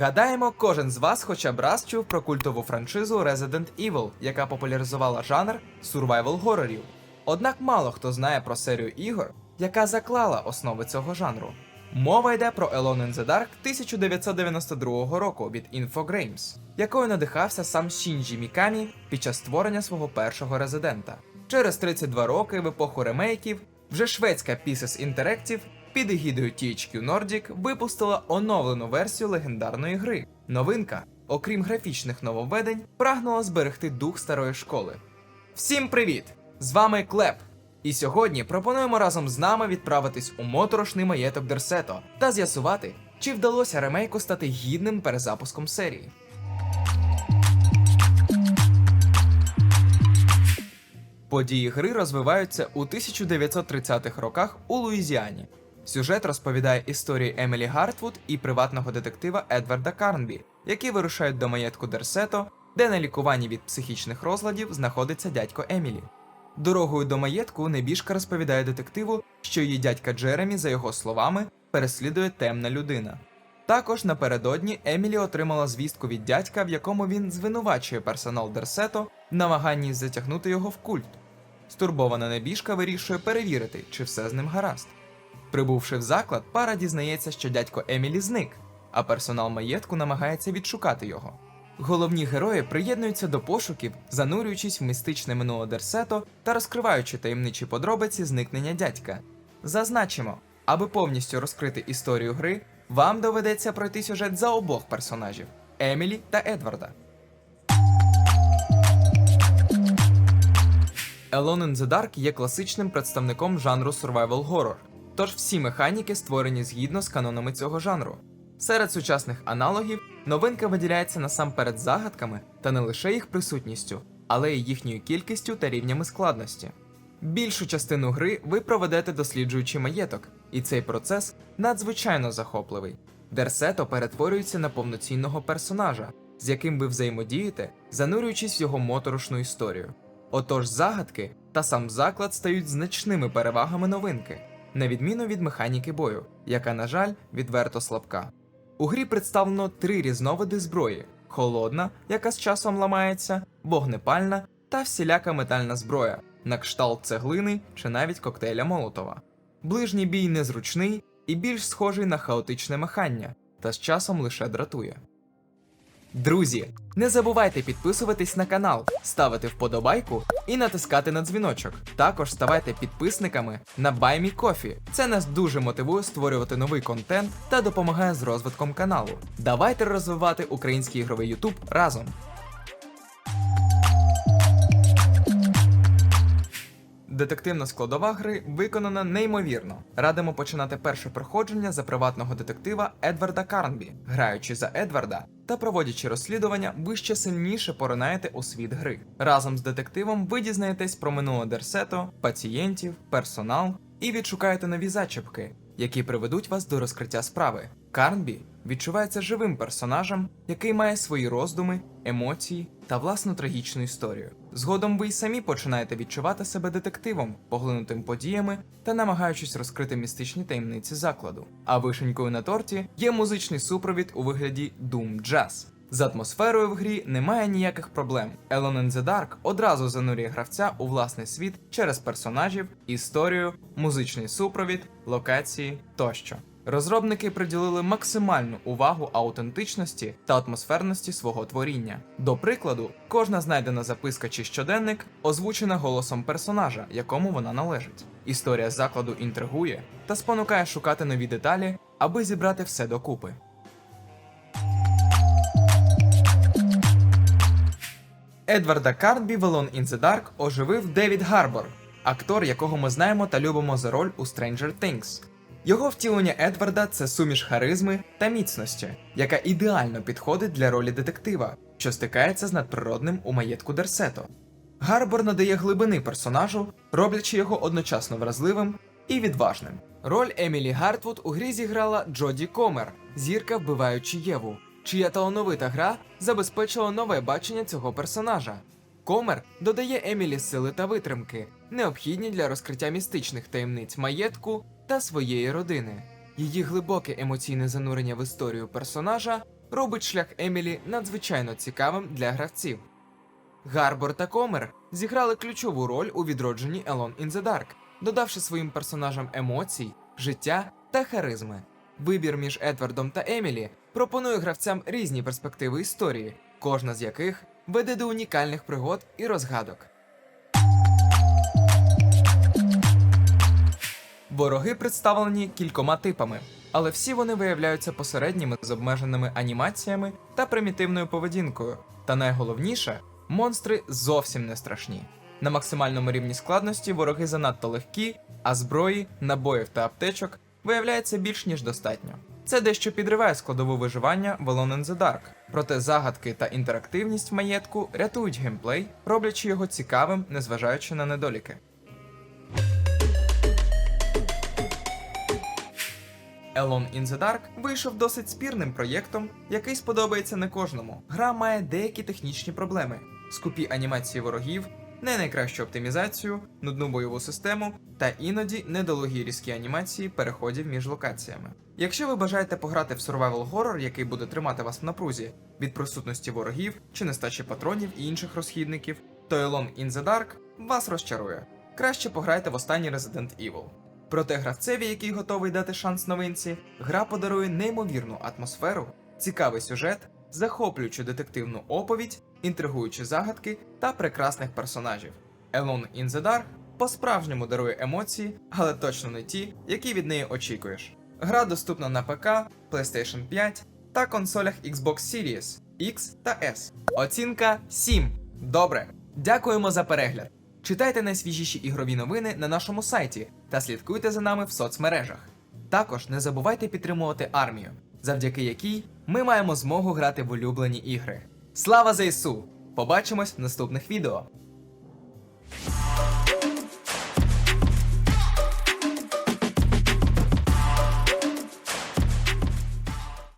Гадаємо, кожен з вас хоча б раз чув про культову франшизу Resident Evil, яка популяризувала жанр survival горорів. Однак мало хто знає про серію ігор, яка заклала основи цього жанру. Мова йде про Alone in the Dark 1992 року від Infogrames, якою надихався сам Шінджі Мікамі під час створення свого першого резидента. Через 32 роки в епоху ремейків вже шведська Pieces Interactive під егідою THQ Nordic випустила оновлену версію легендарної гри. Новинка, окрім графічних нововведень, прагнула зберегти дух старої школи. Всім привіт! З вами Клеп. І сьогодні пропонуємо разом з нами відправитись у моторошний маєток Дерсето та з'ясувати, чи вдалося ремейку стати гідним перезапуском серії. Події гри розвиваються у 1930-х роках у Луїзіані. Сюжет розповідає історії Емілі Гартвуд і приватного детектива Едварда Карнбі, які вирушають до маєтку Дерсето, де на лікуванні від психічних розладів знаходиться дядько Емілі. Дорогою до маєтку небіжка розповідає детективу, що її дядька Джеремі, за його словами, переслідує темна людина. Також напередодні Емілі отримала звістку від дядька, в якому він звинувачує персонал Дерсето в намаганні затягнути його в культ. Стурбована небіжка вирішує перевірити, чи все з ним гаразд. Прибувши в заклад, пара дізнається, що дядько Емілі зник, а персонал маєтку намагається відшукати його. Головні герої приєднуються до пошуків, занурюючись в містичне минуле Дерсето та розкриваючи таємничі подробиці зникнення дядька. Зазначимо, аби повністю розкрити історію гри, вам доведеться пройти сюжет за обох персонажів Емілі та Едварда. Alone in the Dark є класичним представником жанру survival horror, тож всі механіки створені згідно з канонами цього жанру. Серед сучасних аналогів новинка виділяється насамперед загадками та не лише їх присутністю, але й їхньою кількістю та рівнями складності. Більшу частину гри ви проведете досліджуючи маєток, і цей процес надзвичайно захопливий. Дерсето перетворюється на повноцінного персонажа, з яким ви взаємодієте, занурюючись в його моторошну історію. Отож, загадки та сам заклад стають значними перевагами новинки, на відміну від механіки бою, яка, на жаль, відверто слабка. У грі представлено три різновиди зброї: холодна, яка з часом ламається, вогнепальна та всіляка метальна зброя, на кшталт цеглини чи навіть коктейля Молотова. Ближній бій незручний і більш схожий на хаотичне махання, та з часом лише дратує. Друзі, не забувайте підписуватись на канал, ставити вподобайку і натискати на дзвіночок. Також ставайте підписниками на BuyMeCoffee. Це нас дуже мотивує створювати новий контент та допомагає з розвитком каналу. Давайте розвивати український ігровий YouTube разом. Детективна складова гри виконана неймовірно. Радимо починати перше проходження за приватного детектива Едварда Карнбі. Граючи за Едварда та проводячи розслідування, ви ще сильніше поринаєте у світ гри. Разом з детективом ви дізнаєтесь про минуле Дерсето, пацієнтів, персонал і відшукаєте нові зачіпки, які приведуть вас до розкриття справи. Карнбі відчувається живим персонажем, який має свої роздуми, емоції та власну трагічну історію. Згодом ви й самі починаєте відчувати себе детективом, поглинутим подіями та намагаючись розкрити містичні таємниці закладу. А вишенькою на торті є музичний супровід у вигляді Doom Jazz. З атмосферою в грі немає ніяких проблем. Alone in the Dark одразу занурює гравця у власний світ через персонажів, історію, музичний супровід, локації тощо. Розробники приділили максимальну увагу аутентичності та атмосферності свого творіння. До прикладу, кожна знайдена записка чи щоденник озвучена голосом персонажа, якому вона належить. Історія закладу інтригує та спонукає шукати нові деталі, аби зібрати все докупи. Едварда Карнбі в Alone in the Dark оживив Девід Гарбор, актор, якого ми знаємо та любимо за роль у Stranger Things. Його втілення Едварда це суміш харизми та міцності, яка ідеально підходить для ролі детектива, що стикається з надприродним у маєтку Дерсето. Гарбор надає глибини персонажу, роблячи його одночасно вразливим і відважним. Роль Емілі Гартвуд у грі зіграла Джоді Комер, зірка вбиваючи Єву. чия талановита гра забезпечила нове бачення цього персонажа. Комер додає Емілі сили та витримки, необхідні для розкриття містичних таємниць маєтку та своєї родини. Її глибоке емоційне занурення в історію персонажа робить шлях Емілі надзвичайно цікавим для гравців. Гарбор та Комер зіграли ключову роль у відродженні Alone in the Dark, додавши своїм персонажам емоцій, життя та харизми. Вибір між Едвардом та Емілі пропонує гравцям різні перспективи історії, кожна з яких веде до унікальних пригод і розгадок. Вороги представлені кількома типами, але всі вони виявляються посередніми з обмеженими анімаціями та примітивною поведінкою. Та найголовніше, монстри зовсім не страшні. На максимальному рівні складності вороги занадто легкі, а зброї, набоїв та аптечок виявляється більш ніж достатньо. Це дещо підриває складову виживання в Alone in the Dark, проте загадки та інтерактивність в маєтку рятують геймплей, роблячи його цікавим, незважаючи на недоліки. Alone in the Dark вийшов досить спірним проєктом, який сподобається не кожному. Гра має деякі технічні проблеми: скупі анімації ворогів, не найкращу оптимізацію, нудну бойову систему та іноді недолугі різкі анімації переходів між локаціями. Якщо ви бажаєте пограти в survival horror, який буде тримати вас в напрузі від присутності ворогів чи нестачі патронів і інших розхідників, то Alone in the Dark вас розчарує. Краще пограйте в останній Resident Evil. Проте гравцеві, який готовий дати шанс новинці, гра подарує неймовірну атмосферу, цікавий сюжет, захоплюючу детективну оповідь, інтригуючі загадки та прекрасних персонажів. Alone in the Dark по-справжньому дарує емоції, але точно не ті, які від неї очікуєш. Гра доступна на ПК, PlayStation 5 та консолях Xbox Series X та S. Оцінка 7. Добре. Дякуємо за перегляд. Читайте найсвіжіші ігрові новини на нашому сайті та слідкуйте за нами в соцмережах. Також не забувайте підтримувати армію, завдяки якій ми маємо змогу грати в улюблені ігри. Слава ЗСУ! Побачимось в наступних відео!